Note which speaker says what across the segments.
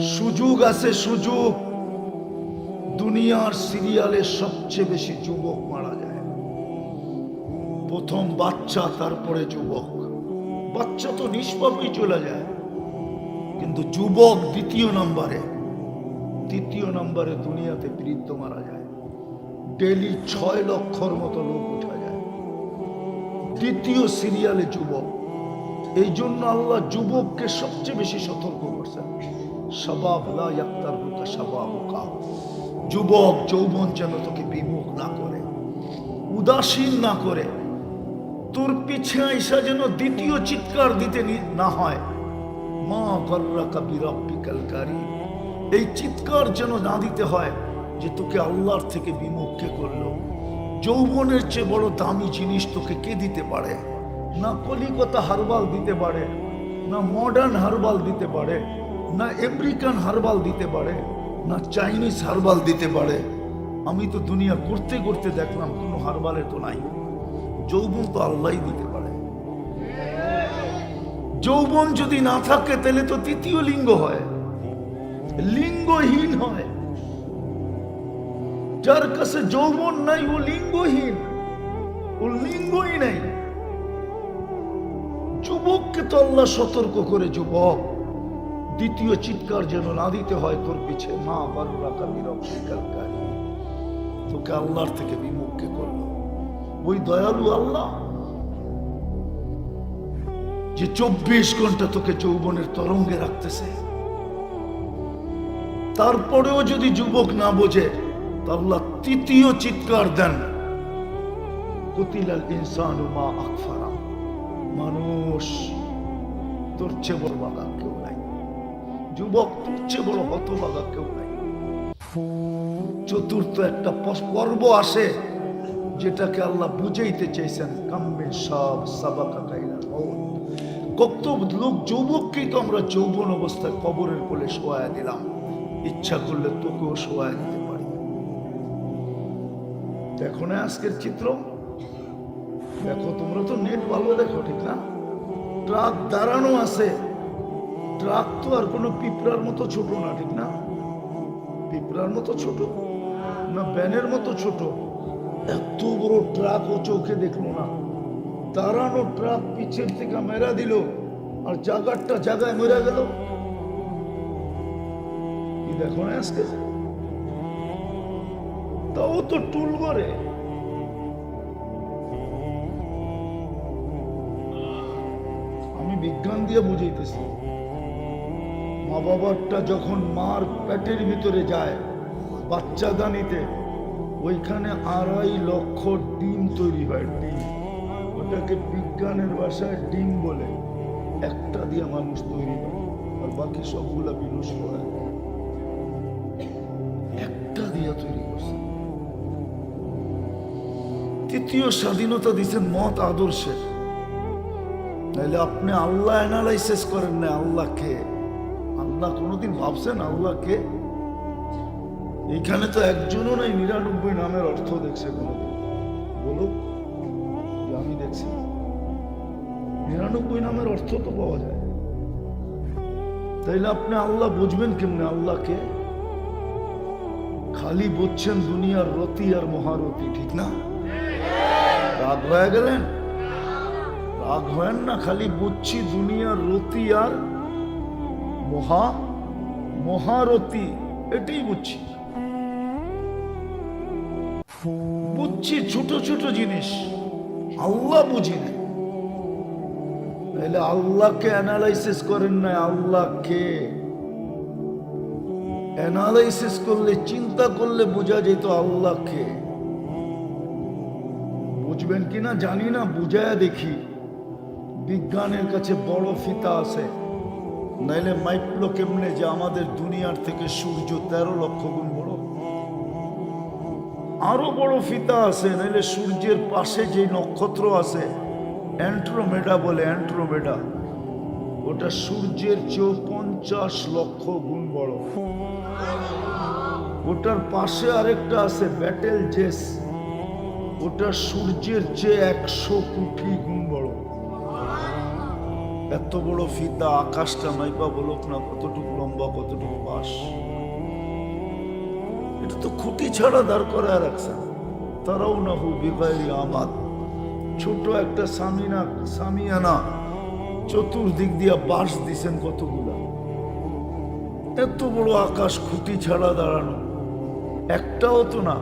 Speaker 1: সুযোগ আছে, সুযোগ। দুনিয়ার সিরিয়ালে সবচেয়ে বেশি যুবক মারা যায়। প্রথম বাচ্চা, তারপরে যুবক। বাচ্চা তো নিষ্পাপই চলে যায়। কিন্তু যুবক দ্বিতীয় নম্বরে, তৃতীয় নম্বরে দুনিয়াতে বৃদ্ধ মারা যায়। ডেলি ছয় লক্ষর মতো লোক উঠা যায়। দ্বিতীয় সিরিয়ালে যুবক। এই জন্য আল্লাহ যুবককে সবচেয়ে বেশি সতর্ক করছেন। যুবক যৌবন যেন তোকে বিমুখ না করে, উদাসীন না করে, তোর পিছে আইসা যেন দ্বিতীয় চিৎকার দিতে না হয়। মা গর্রা কবি রব্বিকাল কারি এই চিৎকার যেন না দিতে হয় যে তোকে আল্লাহর থেকে বিমুখ কে করল। যৌবনের চেয়ে বড় দামি জিনিস তোকে কে দিতে পারে? না কলিকতা হারবাল দিতে পারে, না মডার্ন হারবাল দিতে পারে না আমেরিকান হারবাল দিতে পারে, না চাইনিজ হারবাল দিতে পারে। আমি তো দুনিয়া করতে করতে দেখলাম, কোনো হারবালে তো নাই। যৌবন তো আল্লাহ দিতে পারে। যৌবন যদি না থাকে, তাহলে তো তৃতীয় লিঙ্গ হয়। লিঙ্গহীন হয়। যার কাছে যৌবন নাই, ও লিঙ্গহীন। ও লিঙ্গই নাই। যুবককে তো আল্লাহ সতর্ক করে, যুবক। দ্বিতীয় চিৎকার যেন না দিতে হয় তোর পিছে। মা, বারুরা কাবির অপরিকালকারী তোকে আল্লাহর থেকে বিমুখকে করল? ওই দয়ালু আল্লাহ। যে চব্বিশ ঘণ্টা তোকে যৌবনের তরঙ্গে রাখতেছে। তারপরেও যদি যুবক না বোঝে আল্লাহ তৃতীয় চিৎকার দেন। কুতিলাল ইনসান মা আকফারা। মানুষ, তোর চেয়ে বড় বাগা কেউ নাই যুবক তোর চেয়ে বড় হতবাগা কেউ নাই। চতুর্থ একটা পর্ব আসে যেটাকে আল্লাহ বুঝাইতে চাইছেন কাম্বে সব সাবাকা কাইলা কত লোক যৌবককেই তো আমরা যৌবন অবস্থায় কবরের কোলে শোয়া দিলাম। ইচ্ছা করলে তোকেও শোয়া দিতে পারি। দেখো না আজকের চিত্র, দেখো তোমরা তো নেট ভালো দেখো, ঠিক না? ট্রাক দাঁড়ানো আছে। ট্রাক তো আর কোনো পিঁপড়ার মতো ছোট না, ঠিক না? পিঁপড়ার মতো ছোট না ব্যানের মতো ছোট? এত বড় ট্রাক ও চোখে দেখল না। দাঁড়ানো ট্রাক পিছের থেকে মেরা দিল আর জাগারটা জায়গায় মেরা গেল। কি দেখো না আজকে? তাও তো টুল করে আমি বিজ্ঞান দিয়ে বুঝাইতেছি। মা বাবারটা যখন মার পেটের ভিতরে যায় বাচ্চা দানিতে ওইখানে আড়াই লক্ষ ডিম তৈরি হয়, ডিম। ওটাকে বিজ্ঞানের ভাষায় ডিম বলে। একটা দিয়ে মানুষ তৈরি হয় আর বাকি সবগুলা বিনষ্ট হয়। একটা দিয়ে তৈরি করছে। তৃতীয় স্বাধীনতা দিচ্ছেন মত আদর্শের। নাহলে আপনি আল্লাহ অ্যানালাইসিস করেন না আল্লাহকে আল্লাহ কোনোদিন ভাবছেন এখানে তো একজনও নাই, নিরানব্বই নামের অর্থ দেখছে কোনোদিন। বলুক আমি দেখছি। নিরানব্বই নামের অর্থ তো পাওয়া যায়। তাইলে আপনি আল্লাহ বুঝবেন কেমনে আল্লাহকে? খালি বুঝছেন দুনিয়ার রতি আর মহারতি, ঠিক না? রাগ হয়ে গেলেন? রাগ হয় না, খালি বুঝছি দুনিয়ার রতি আর মহা, মহারতি, এটাই বুঝছি। বুঝছি ছোট ছোট জিনিস। আল্লাহ বুঝি না তাহলে আল্লাহকে অ্যানালাইসিস করেন না আল্লাহকে। অ্যানালাইসিস করলে, চিন্তা করলে বোঝা যেত আল্লাহকে। বুঝবেন কিনা জানি না, বুঝায় দেখি। বিজ্ঞানের কাছে বড় ফিতা আছে। নাইলে মাইপলো কেমনে যে আমাদের দুনিয়ার থেকে সূর্য তেরো লক্ষ গুণ বড়? আরও বড় ফিতা আছে, নাইলে সূর্যের পাশে যে নক্ষত্র আছে অ্যান্ট্রোমেডা বলে অ্যান্ট্রোমেডা ওটা সূর্যের চেয়েও পঞ্চাশ লক্ষ গুণ বড়। ওটার পাশে আরেকটা আছে ব্যাটেল জেস ওটা সূর্যের চেয়ে একশো কোটি গুণ এত বড় ফিতা আকাশটা নাইবা বলুক না, কতটুকু লম্বা, কতটুকু বাস এটা তো খুঁটি ছাড়া দাঁড় করায় রাখছেন তারাও না হু বিবাহী আমাদ ছোট একটা সামিনা সামিয়ানা চতুর্দিক দিয়া বাঁশ দিছেন কতগুলা। এত বড় আকাশ খুঁটি ছাড়া দাঁড়ানো। একটাও তো না,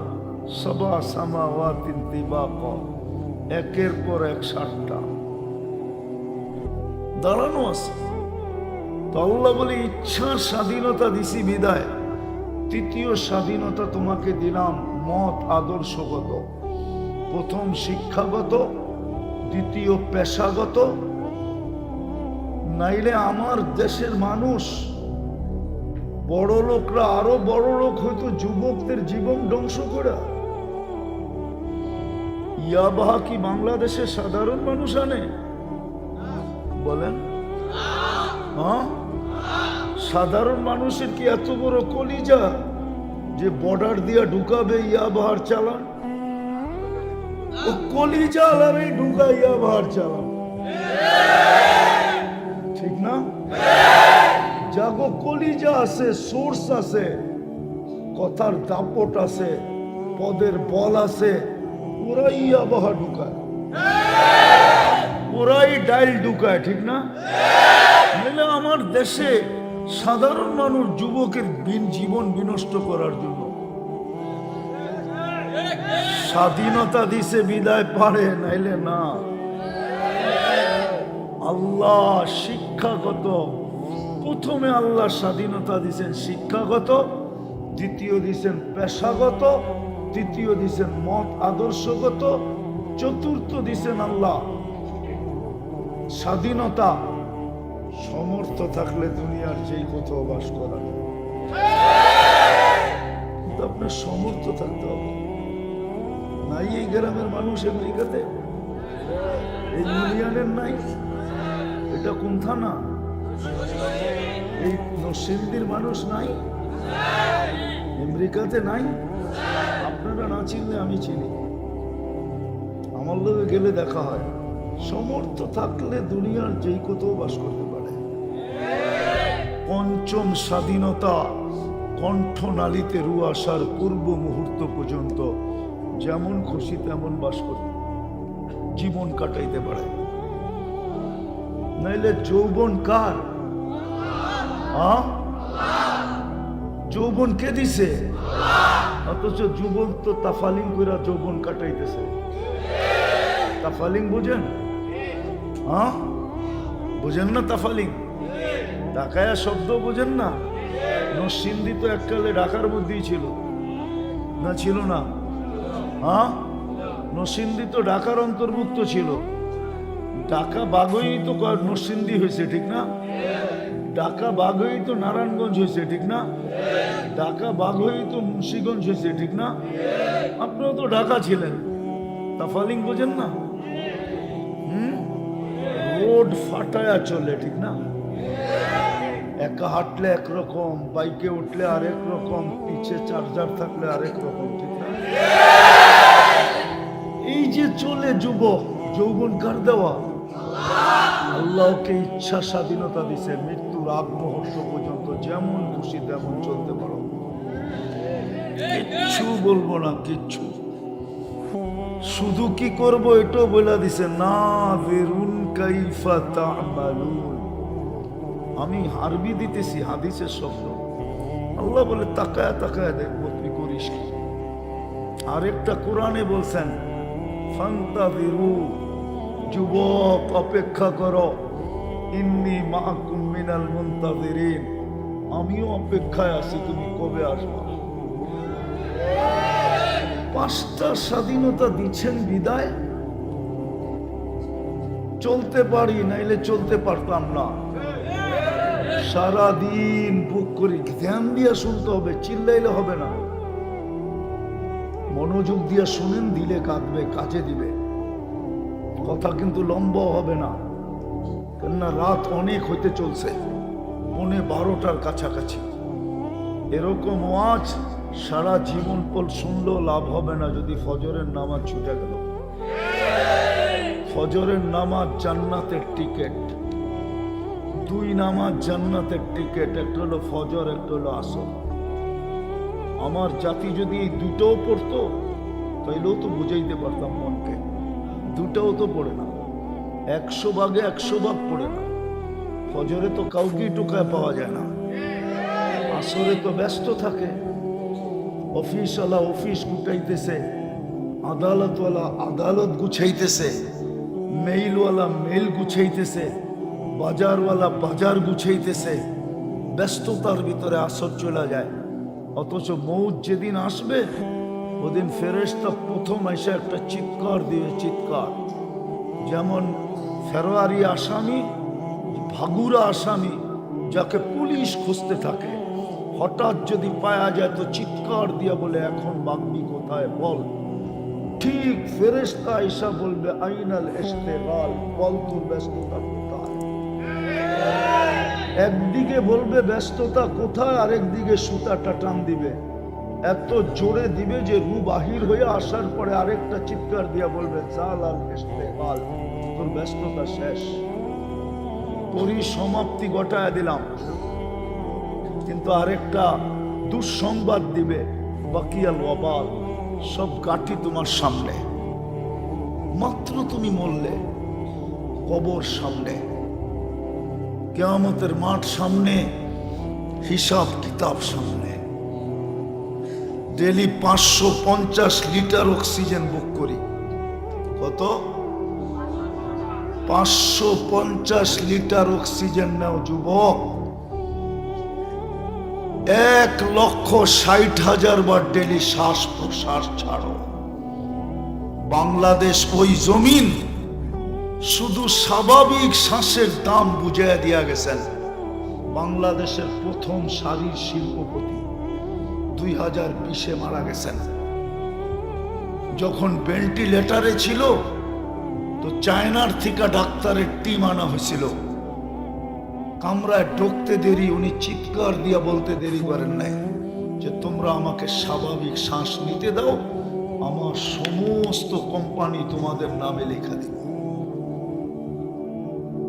Speaker 1: সবা সামা ওয়া তিন একের পর এক ষাটটা দাঁড়ানো আছে তো আল্লাহ বলে ইচ্ছার স্বাধীনতা দিছি বিদায়। তৃতীয় স্বাধীনতা তোমাকে দিলাম মত আদর্শগত। প্রথম শিক্ষাগত, দ্বিতীয় পেশাগত। নাইলে আমার দেশের মানুষ, বড় লোকরা আরও বড় লোক হয়তো যুবকদের জীবন ধ্বংস করে। ইয়াবাহা কি বাংলাদেশের সাধারণ মানুষ আনে? বলেন। হ্যাঁ? সাধারণ মানুষের কি এত বড় কলিজা যে বর্ডার দিয়া ঢুকাবে ইয়াবাহার চালান? ও কলিজা আলারে ঢুকা ইয়াবাহার চালান। ঠিক না? জাগো, কলিজা আছে সোর্স আছে, কথার দাপট আছে, পদের বল আছে, ওরাই ইয়াবাহা ঢুকায়। ওরাই ডাইল ঢুকায়, ঠিক না? নাহলে আমার দেশে সাধারণ মানুষ যুবকের বিন জীবন বিনষ্ট করার জন্য। স্বাধীনতা দিছে, বিদায় পারে, নাইলে না। আল্লাহ শিক্ষাগত, প্রথমে আল্লাহ স্বাধীনতা দিছেন শিক্ষাগত, দ্বিতীয় দিছেন পেশাগত, তৃতীয় দিছেন মত আদর্শগত, চতুর্থ দিছেন আল্লাহ স্বাধীনতা। সমর্থ থাকলে দুনিয়ার যেই কোথাও বাস করা। কিন্তু আপনার সমর্থ থাকতে হবে। নাই এই গ্রামের মানুষ আমেরিকাতে? এই মিলিয়নের নাই? এটা কোন থানা? এই নরসিংদীর মানুষ নাই? আমেরিকাতে নাই? আপনারা না চিনলে আমি চিনি। আমার লোকে গেলে দেখা হয়। সমর্থ থাকলে দুনিয়ার যেই কোথাও বাস করতে পারে। পঞ্চম স্বাধীনতা, কণ্ঠনালীতে রু আসার পূর্ব মুহূর্ত পর্যন্ত যেমন খুশি তেমন বাস করতে জীবন কাটাইতে পারে। নাইলে যৌবন কার? যৌবন কে দিছে? অথচ যুবক তো তাফালিং করে যৌবন কাটাইতেছে। তাফালিং বুঝেন? হ্যাঁ? বুঝেন না তাফালিং ঢাকায়া শব্দ বুঝেন না? নরসিংদী তো এককালে ডাকার মধ্যেই ছিল। না ছিল না। হ্যাঁ? নরসিংদী তো ডাকার অন্তর্ভুক্ত ছিল। ডাকা বাগই তো নরসিংদী হয়েছে, ঠিক না? ডাকা বাগই তো নারায়ণগঞ্জ হয়েছে, ঠিক না? ডাকা বাগই তো মুন্সীগঞ্জ হয়েছে, ঠিক না? আপনারা তো ঢাকা ছিলেন। তাফালিং বোঝেন না? রোড ফাটায়া চলে, ঠিক না? একা হাঁটলে একরকম, বাইকে উঠলে আরেক রকম, পিছে চার্জার থাকলে আরেক রকম, ঠিক না? এই যে চলে যুবক, যৌবন কার দেওয়া? আল্লাহকে ইচ্ছা স্বাধীনতা দিছে, মৃত্যুর আগ মুহূর্ত পর্যন্ত যেমন খুশি তেমন চলতে পারো। কিচ্ছু বলব না, কিচ্ছু। শুধু কি করব এটাও বলে দিছে, না, বেরুন কাইফা তা'মালুন। আমি হারবি দিতেছি হাদিসের শব্দ। আল্লাহ বলে, তাকায় তাকায় দেখব, তুই করিস কি? আরেকটা কোরআনে বলছেন ফান্তাবিরু যুবক, অপেক্ষা করো। ইন্নি মাকুম মিনাল মুনতাজিরিন আমিও অপেক্ষায় আছি, তুমি কবে আসবা? পাঁচটা স্বাধীনতা দিচ্ছেন বিদায়? চলতে পারি, নাইলে চলতে পারতাম না। সারাদিন বুক করি, ধ্যান দিয়া শুনতে হবে, চিল্লাইলে হবে না। মনোযোগ দিয়া শুনেন, দিলে কাঁদবে, কাজে দিবে। কথা কিন্তু লম্বা হবে না। কেননা রাত অনেক হইতে চলছে, মনে বারোটার কাছাকাছি। এরকম ওয়াজ সারা জীবন পল শুনলেও লাভ হবে না, যদি ফজরের নামাজ ছুটে গেল। ফজরের নামাজ জান্নাতের টিকেট। দুই নামাজ জান্নাতের টিকিট, একটা হলো ফজর, একটা হলো আসর। আমার জাতি যদি এই দুটোও পড়তো, তাইলেও তো বুঝাইতে পারতাম মনকে। দুটাও তো পড়ে না। একশো ভাগে একশো ভাগ পড়ে না। ফজরে তো কাউকেই টোকায় পাওয়া যায় না। আসরে তো ব্যস্ত থাকে। অফিসওয়ালা অফিস গুটাইতেছে, আদালতওয়ালা আদালত গুছাইতেছে। মেইলওয়ালা মেইল গুছাইতেছে, বাজারওয়ালা বাজার গুছাইতেছে, ব্যস্ততার ভিতরে আসর চলে যায়। অথচ মৌত যেদিন আসবে, ওদিন ফেরেশতা প্রথম এসে একটা চিৎকার দিয়ে চিৎকার। যেমন ফেরোয়ারি আসামি, ভাগুরা আসামি, যাকে পুলিশ খুঁজতে থাকে। হঠাৎ যদি পাওয়া যায় তো চিৎকার দিয়া বলে, এখন বাগবি কোথায়? বল। ঠিক ফেরেশতা ঈশা বলবে, আইনাল ইস্তেগাল বল তোর ব্যস্ততা কোথায়? একদিকে বলবে, ব্যস্ততা কোথায়? আরেকদিকে সুতাটা টান দিবে। এত জোরে দিবে যে রু বাহির হয়ে আসার পরে আরেকটা চিৎকার দিয়া বলবে জাল আল ইস্তেগাল তোর ব্যস্ততা শেষ। পরিসমাপ্তি ঘটায় দিলাম। কিন্তু আরেকটা দুঃসংবাদ দিবে, বাকিয়াল ওয়াবাল। সব গাঠি তোমার সামনে। মাত্র তুমি মরলে, কবর সামনে। কেয়ামতের মাঠ সামনে, হিসাব কিতাব সামনে। ডেলি পাঁচশো পঞ্চাশ লিটার অক্সিজেন বুক করি। কত? পাঁচশো পঞ্চাশ লিটার অক্সিজেন নাও, যুবক। এক লক্ষ ষাট হাজার বার ডেলি শ্বাস প্রশ্বাস ছাড়ো। বাংলাদেশ ওই জমিন শুধু স্বাভাবিক শ্বাসের দাম বুঝাইয়া দিয়া গেছেন। বাংলাদেশের প্রথম সারির শিল্পপতি দুই হাজার বিশে মারা গেছেন। যখন ভেন্টিলেটারে ছিল, তো চায়নার থেকে ডাক্তারের টিম আনা হয়েছিল। কামরায় ঢুকতে দেরি, উনি চিৎকার দিয়া বলতে দেরি করেন নাই যে, তোমরা আমাকে স্বাভাবিক শ্বাস নিতে দাও, আমার সমস্ত কোম্পানি তোমাদের নামে লেখা দিব।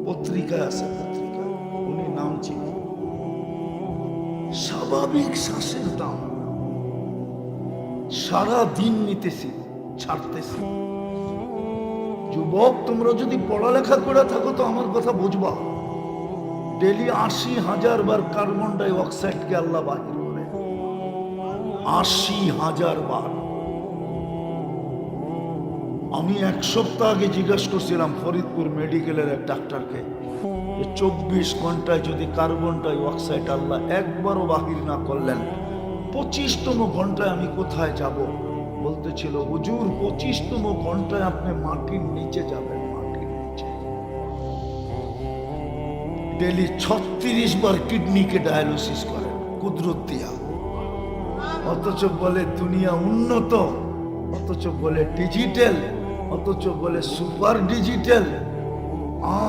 Speaker 1: পত্রিকায় আছে পত্রিকা, উনি নাম ছিল স্বাভাবিক শ্বাসের দাম। সারা দিন নিতেছি, ছাড়তেছি। যুবক, তোমরা যদি পড়ালেখা করে থাকো তো আমার কথা বুঝবা। ডেলি আশি হাজার বার কার্বন ডাই অক্সাইডকে আল্লাহ বাহির করে। আশি হাজার বার। আমি এক সপ্তাহ আগে জিজ্ঞাসা করছিলাম ফরিদপুর মেডিকেলের এক ডাক্তারকে চব্বিশ ঘন্টায় যদি কার্বন ডাই অক্সাইড আল্লাহ একবারও বাহির না করলেন, পঁচিশতম ঘন্টায় আমি কোথায় যাব? বলতেছিল, হুজুর, পঁচিশতম ঘন্টায় আপনি মাটির নিচে যাবেন। ডেলি ছত্রিশ বার কিডনিকে ডায়ালিসিস করেন, কুদরত দিয়া। অথচ বলে দুনিয়া উন্নত, অথচ বলে ডিজিটাল, অথচ বলে সুপার ডিজিটাল।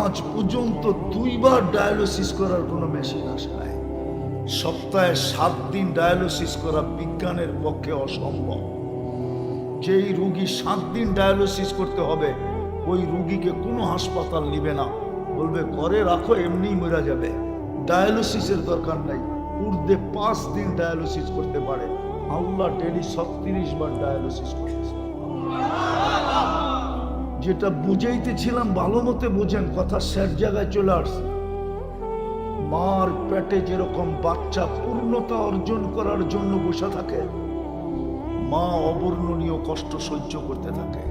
Speaker 1: আজ পর্যন্ত দুইবার ডায়ালিসিস করার কোনো মেশিন আসে নাই। সপ্তাহে সাত দিন ডায়ালিসিস করা বিজ্ঞানের পক্ষে অসম্ভব। যেই রুগী সাত দিন ডায়ালিসিস করতে হবে, ওই রুগীকে কোনো হাসপাতাল নিবে না। বলবে, ঘরে রাখো এমনি মরা যাবে। ডায়ালিসিসের দরকার নাই। উর্দে পাঁচ দিন ডায়ালিসিস করতে পারে। আল্লাহ ডেলি ছত্রিশ বার ডায়ালিসিস করতেছে। যেটা বুঝাইতেছিলাম, ভালো মতে বুঝেন, কথা স্যার জায়গায় চলে আসছে। মার পেটে যেরকম বাচ্চা পূর্ণতা অর্জন করার জন্য বসে থাকে, মা অবর্ণনীয় কষ্ট সহ্য করতে থাকে।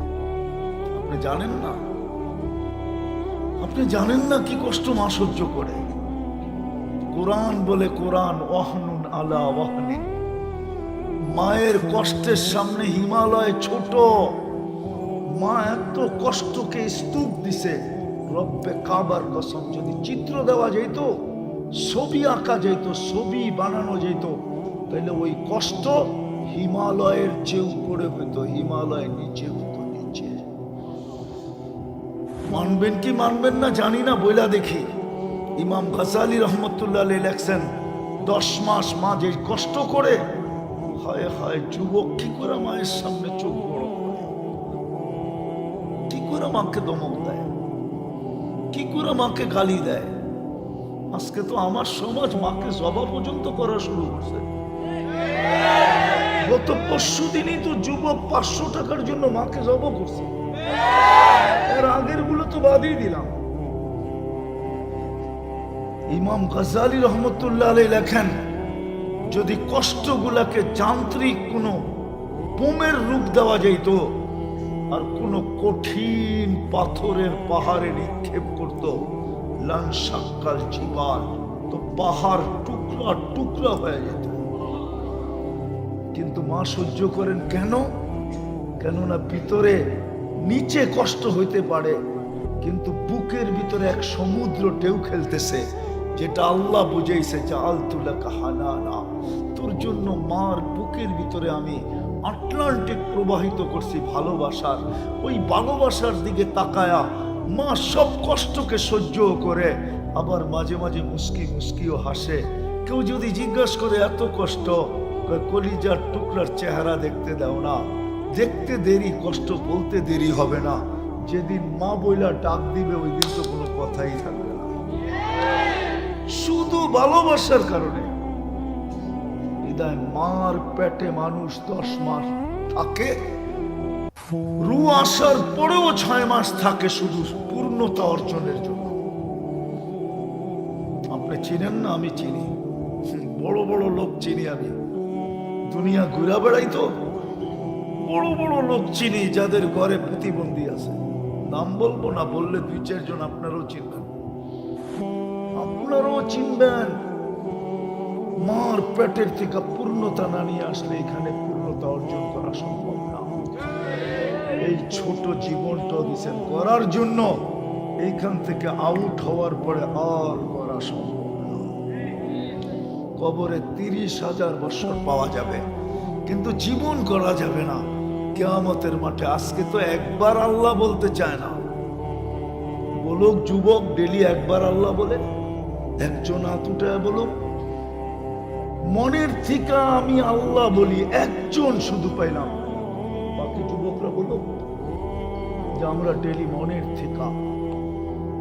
Speaker 1: আপনি জানেন না? আপনি জানেন না কি কষ্ট মা সহ্য করে? কোরআন বলে কোরআন, ওয়াহনুন আলা ওয়াহনি। মায়ের কষ্টের সামনে হিমালয় ছোট। মা এত কষ্টকে স্তূপ দিছে। রব্বে কাবার কসম, যদি চিত্র দেওয়া যেত, ছবি আঁকা যেত, ছবি বানানো যেত তাহলে ওই কষ্ট হিমালয়ের চেয়ে উপরে হইতো হিমালয়ের নিচে মানবেন কি মানবেন না জানি না, বইলা দেখি। ইমাম গাজালি রহমতুল্লাহ লেখছেন, দশ মাস মা যে কষ্ট করে, হায় হায় যুবক, কি করে মায়ের সামনে চোখ বড় করে? কি করে মাকে দমক দেয়? কি করে মাকে গালি দেয়? আজকে তো আমার সমাজ মাকে জবা পর্যন্ত করা শুরু করছে। গত পরশু দিনই তো যুবক পাঁচশো টাকার জন্য মাকে জবা করছে। এর আগেরগুলো তো বাদই দিলাম। ইমাম গজালি রহমতুল্লাহ লেখেন, যদি কষ্টগুলাকে যান্ত্রিক কোনো বোমের রূপ দেওয়া যেত আর কোনো কঠিন পাথরের পাহাড়ে নিক্ষেপ করত সাক্কাল জীবাল, তো পাহাড় টুকরা টুকরা হয়ে যেত। কিন্তু মা সহ্য করেন কেন? কেননা ভিতরে নিচে কষ্ট হইতে পারে, কিন্তু বুকের ভিতরে এক সমুদ্র ঢেউ খেলতেছে, যেটা আল্লাহ বুঝাইছে যে আলতুলা কাহানা না তোর জন্য মার বুকের ভিতরে আমি আটলান্টিক প্রবাহিত করছি ভালোবাসার। ওই ভালোবাসার দিকে তাকায়া মা সব কষ্টকে সহ্য করে, আবার মাঝে মাঝে মুস্কি মুস্কিও হাসে। কেউ যদি জিজ্ঞাসা করে এত কষ্ট কলিজার টুকরার চেহারা দেখতে দাও না। দেখতে দেরি, কষ্ট বলতে দেরি হবে না। যেদিন মা বইলা ডাক দিবে, ওই দিন তো কোনো কথাই থাকবে না। শুধু ভালোবাসার কারণে। বিদায়, মার পেটে মানুষ দশ মাস থাকে। রু আসার পরেও ছয় মাস থাকে শুধু পূর্ণতা অর্জনের জন্য। আপনি চিনেন না, আমি চিনি। বড় বড় লোক চিনি আমি। দুনিয়া ঘুরা বেড়াই তো। বড় বড় লোক চিনি যাদের ঘরে প্রতিবন্ধী আছে। নাম বলব না, বললে দুই চারজন আপনারাও চিনবেন। আপনারাও চিনবেন। মার পেটের থেকে পূর্ণতা না নিয়ে আসলে এখানে পূর্ণতা অর্জন করা সম্ভব না। এই ছোট জীবনটা দিচ্ছেন করার জন্য এইখান থেকে আউট হওয়ার পরে আর করা সম্ভব না। কবরে তিরিশ হাজার বছর পাওয়া যাবে, কিন্তু জীবন করা যাবে না। কেয়ামতের মাঠে। আজকে তো একবার আল্লাহ বলতে চায় না। বলুক যুবক, ডেলি একবার আল্লাহ বলে। একজন আতুটায় বলুক। মনের থেকে আমি আল্লাহ বলি, একজন শুধু পাইলাম। বাকি যুবকরা বলুক যে আমরা ডেলি মনের থেকে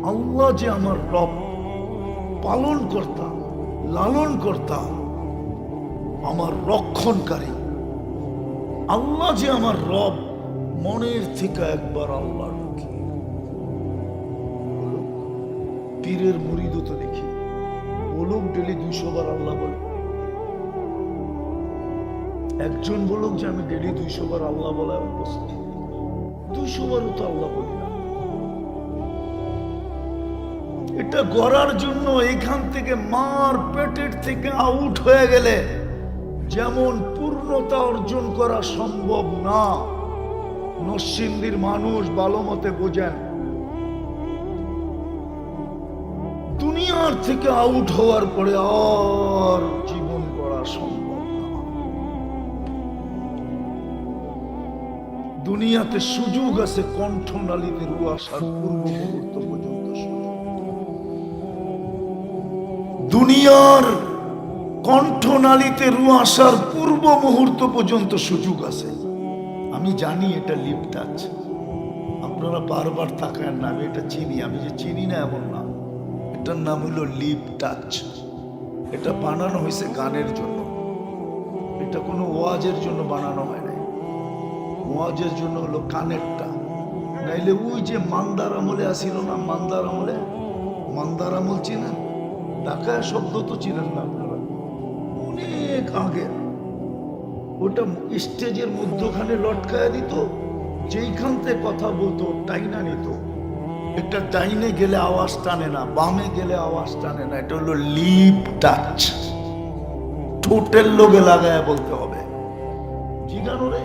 Speaker 1: আল্লাহ যে আমার রব পালন কর্তা লালন কর্তা আমার রক্ষণকারী। আল্লাহ যে আমার রব মনের থেকে একবার আল্লাহ বলুক, পীরের মুরিদও তো দেখি। বলুক ডেলি দুইশো বার আল্লাহ বলে। একজন বলুক যে আমি ডেলি দুইশো বার আল্লাহ বলায় অভ্যস্ত। দুইশো বারও তো আল্লাহ বলি না। এটা গড়ার জন্য এখান থেকে মার পেটের থেকে আউট হয়ে গেলে যেমন পূর্ণতা অর্জন করা সম্ভব না। নরসিংদীর মানুষ ভালো মতে বোঝেন, দুনিয়ার থেকে আউট হওয়ার পরে আর জীবন করা সম্ভব না। দুনিয়াতে সুযোগ আছে কণ্ঠনালীতে রু আসার পূর্ব মুহূর্ত পর্যন্ত সুযোগ। দুনিয়ার কণ্ঠনালীতে রু আসার পূর্ব মুহূর্ত পর্যন্ত সুযোগ আছে। আমি জানি এটা লিপ টাচ আপনারা বারবার থাকেন না, আমি এটা চিনি। আমি যে চিনি না এমন না। এটার নাম হলো লিপ টাচ এটা বানানো হয়েছে গানের জন্য। এটা কোনো ওয়াজের জন্য বানানো হয় নাই। ওয়াজের জন্য হলো কানেরটা নাইলে ওই যে মান্দার আমলে আসিল না, মান্দার আমলে? মান্দার আমল চিনেন? ঢাকায় শব্দ তো চিনেন না অনেক আগে। ওটা স্টেজের মধ্যখানে লটকায় দিত যেইখান থেকে কথা বলতো, টাইনা নিত। একটা ডাইনে গেলে আওয়াজ টানে না, বামে গেলে আওয়াজ টানে না, এটা হলো লিপ টাচ। ঠোঁটের লোকে লাগায় বলতে হবে। জিগানো রে।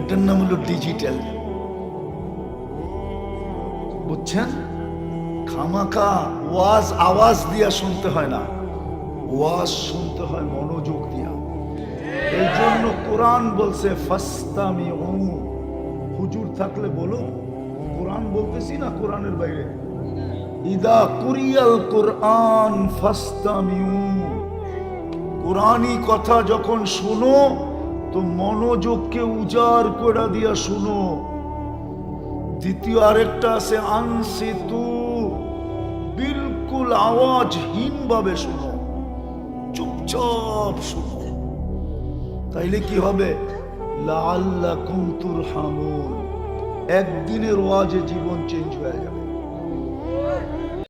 Speaker 1: এটার নাম হলো ডিজিটাল। বুঝছেন? খামাকা ওয়াজ, আওয়াজ দিয়া শুনতে হয় না। ওয়াজ শুনতে হয় মনোযোগ দিয়া। এই জন্য কোরআন বলছে ফাস্তামি হুজুর থাকলে বলো, কোরআন বলতেছি না কোরআনের বাইরে? ইদা কুরিয়াল কোরআন কোরআনই কথা যখন শুনো, তো মনোযোগকে উজাড় করে দিয়া শুনো। দ্বিতীয় আরেকটা আছে, আনসিতু। বিল বিলকুল আওয়াজহীন ভাবে শুনো। চুপচাপ শুনো তাইলে কি হবে? লাল্লা কুমতুর হামুন একদিনের ওয়াজে জীবন চেঞ্জ হয়ে যাবে।